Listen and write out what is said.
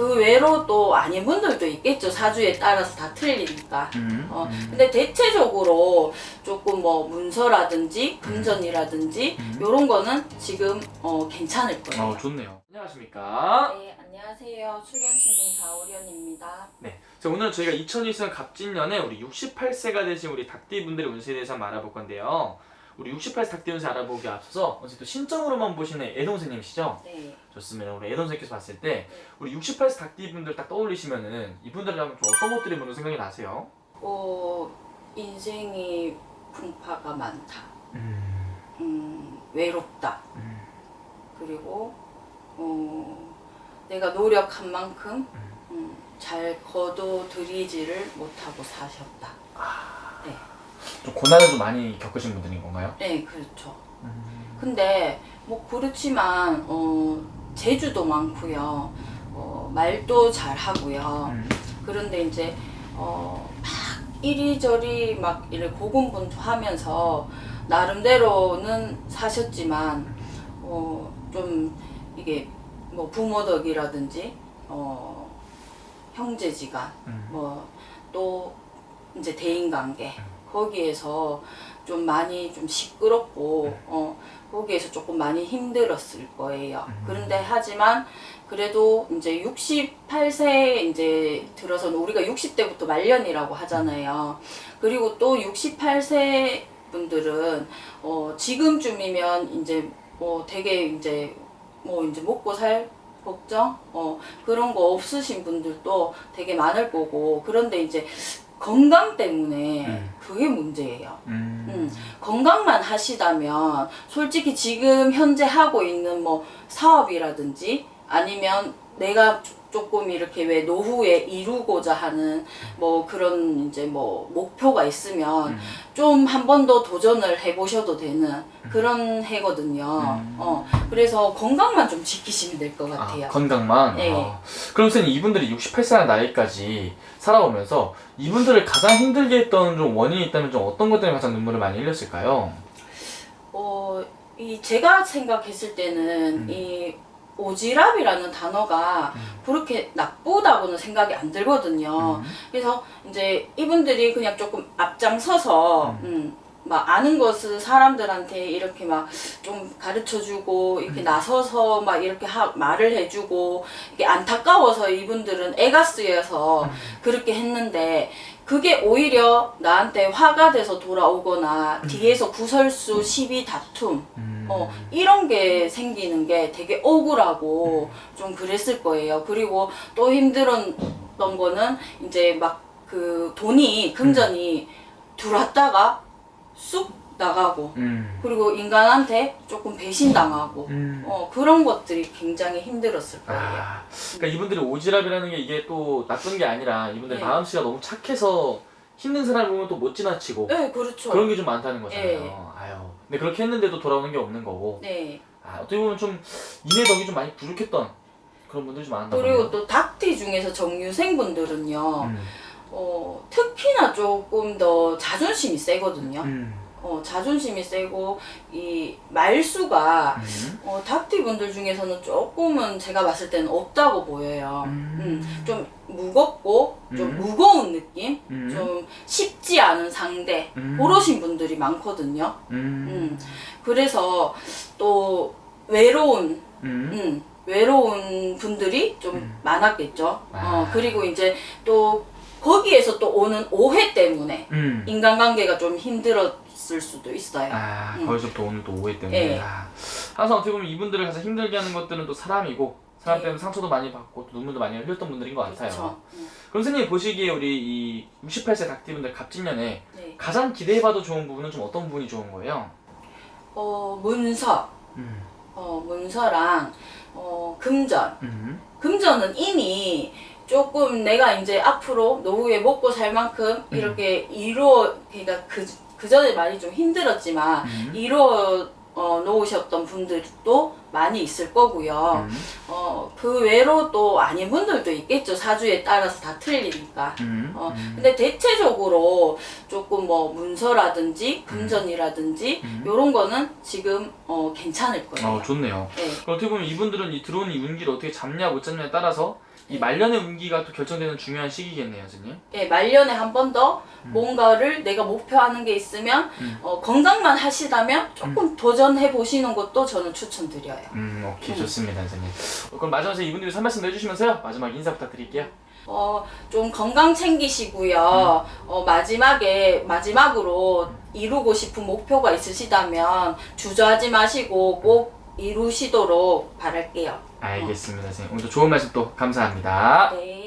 그 외로 또 아닌 분들도 있겠죠. 사주에 따라서 다 틀리니까. 음. 어, 음. 근데 대체적으로 조금 뭐 문서라든지 금전이라든지 음. 요런 거는 지금 어, 괜찮을 거예요. 어 좋네요. 안녕하십니까? 네, 안녕하세요. 수련신공 자오련입니다. 네. 자, 오늘 저희가 2023년 갑진년에 우리 68세가 되신 우리 닭띠 분들의 운세에 대해서 한번 알아볼 건데요. 우리 68세 닭띠 운세 알아보기 앞서서 또 신청으로만 보시는 애동생님이시죠? 네. 좋습니다. 우리 애동생께서 봤을 때 우리 68세 닭띠 분들 딱 떠올리시면은 이분들이랑 좀 어떤 것들이 먼저 생각이 나세요? 어, 인생이 풍파가 많다. 음. 음, 외롭다. 음. 그리고 어, 내가 노력한 만큼 음. 음, 잘 거둬들이지를 못하고 사셨다. 네, 좀 고난을 좀 많이 겪으신 분들인 건가요? 네 그렇죠. 음. 근데 뭐 그렇지만 어, 재주도 많고요. 어, 말도 잘 하고요. 음. 그런데 이제 어, 막 이리저리 막 이렇게 고군분투하면서 나름대로는 사셨지만 어, 좀 이게 뭐 부모 덕이라든지 어, 형제지간 음. 뭐또 이제 대인관계 거기에서 좀 많이 좀 시끄럽고 어 거기에서 조금 많이 힘들었을 거예요. 음. 그런데 하지만 그래도 이제 68세 이제 들어서는 우리가 60대부터 말년이라고 하잖아요. 그리고 또 68세 분들은 어 지금쯤이면 이제 뭐 되게 이제 뭐 이제 먹고 살 걱정 어 그런 거 없으신 분들도 되게 많을 거고 그런데 이제 건강 때문에 음. 그게 문제예요. 음. 음, 건강만 하시다면 솔직히 지금 현재 하고 있는 뭐 사업이라든지 아니면 내가 조- 조금 이렇게 왜 노후에 이루고자 하는 뭐 그런 이제 뭐 목표가 있으면 음. 좀 한 번 더 도전을 해보셔도 되는 그런 해거든요. 음. 어, 그래서 건강만 좀 지키시면 될것 같아요. 아, 건강만. 네. 어. 그럼 선생님 이분들이 68살 나이까지 살아오면서 이분들을 가장 힘들게 했던 좀 원인이 있다면 좀 어떤 것 때문에 가장 눈물을 많이 흘렸을까요? 어, 이 제가 생각했을 때는 음. 이 오지랖이라는 단어가 음. 그렇게 나쁘다고는 생각이 안 들거든요. 음. 그래서 이제 이분들이 그냥 조금 앞장서서 음. 음, 막 아는 것을 사람들한테 이렇게 막 좀 가르쳐 주고 이렇게 음. 나서서 막 이렇게 하, 말을 해주고 이게 안타까워서 이분들은 애가 쓰여서 음. 그렇게 했는데 그게 오히려 나한테 화가 돼서 돌아오거나 뒤에서 구설수 시비 다툼 음. 어, 이런 게 생기는 게 되게 억울하고 좀 그랬을 거예요. 그리고 또 힘들었던 거는 이제 막 그 돈이 금전이 들어왔다가 쑥 나가고 음. 그리고 인간한테 조금 배신당하고 음. 어, 그런 것들이 굉장히 힘들었을 거예요. 아, 그러니까 이분들이 오지랖이라는 게 이게 또 나쁜 게 아니라 이분들 네. 마음씨가 너무 착해서 힘든 사람 보면 또 못 지나치고 네, 그렇죠. 그런 게 좀 많다는 거잖아요. 네. 아유. 근데 그렇게 했는데도 돌아오는 게 없는 거고. 네. 아, 어떻게 보면 좀 인의 덕이 좀 많이 부족했던 그런 분들이 좀 많다. 그리고 또 닭띠 중에서 정유생 분들은요, 음. 어, 특히나 조금 더 자존심이 세거든요. 음. 어, 자존심이 세고, 이 말수가, 음. 어, 닭띠 분들 중에서는 조금은 제가 봤을 때는 없다고 보여요. 음, 좀 무겁고, 좀 음. 무거운 느낌? 않은 상대, 음. 그러신 분들이 많거든요. 음. 음. 그래서 또 외로운 음. 음, 외로운 분들이 좀 음. 많았겠죠. 아. 어, 그리고 이제 또 거기에서 또 오는 오해 때문에 음. 인간관계가 좀 힘들었을 수도 있어요. 아, 음. 거기서부터 오늘 또 오해 때문에. 예. 아. 항상 어떻게 보면 이분들을 가장 힘들게 하는 것들은 또 사람이고 사람 네. 때문에 상처도 많이 받고 또 눈물도 많이 흘렸던 분들인 것 같아요. 그렇죠. 음, 그럼 선생님 보시기에 우리 이 68세 닭띠분들 갑진년에 네. 가장 기대해봐도 좋은 부분은 좀 어떤 부분이 좋은 거예요? 어, 문서, 음. 어, 문서랑 어, 금전. 음. 금전은 이미 조금 내가 이제 앞으로 노후에 먹고 살 만큼 음. 이렇게 이루어, 그러니까 그, 그 전에 많이 좀 힘들었지만 음. 이루어 어, 놓으셨던 분들도 많이 있을 거고요. 음. 어, 그 외로 또 아닌 분들도 있겠죠. 사주에 따라서 다 틀리니까. 음. 어, 음. 근데 대체적으로 조금 뭐 문서라든지 금전이라든지 음. 요런 거는 지금 어, 괜찮을 거예요. 어, 좋네요. 네. 그럼 어떻게 보면 이분들은 이 들어오는 이 운기를 어떻게 잡냐 못 잡냐에 따라서 이 말년의 운기가 또 결정되는 중요한 시기겠네요, 선생님. 예, 말년에 한 번 더 음. 뭔가를 내가 목표하는 게 있으면 음. 어, 건강만 하시다면 조금 도전해 보시는 것도 저는 추천드려요. 음, 오케이 음. 좋습니다, 선생님. 그럼 마지막에 이분들이 한 말씀 해주시면서요. 마지막 인사 부탁드릴게요. 어, 좀 건강 챙기시고요. 어, 마지막에, 마지막으로 이루고 싶은 목표가 있으시다면 주저하지 마시고 꼭 이루시도록 바랄게요. 알겠습니다, 선생님. 오늘도 좋은 말씀 또 감사합니다. 네.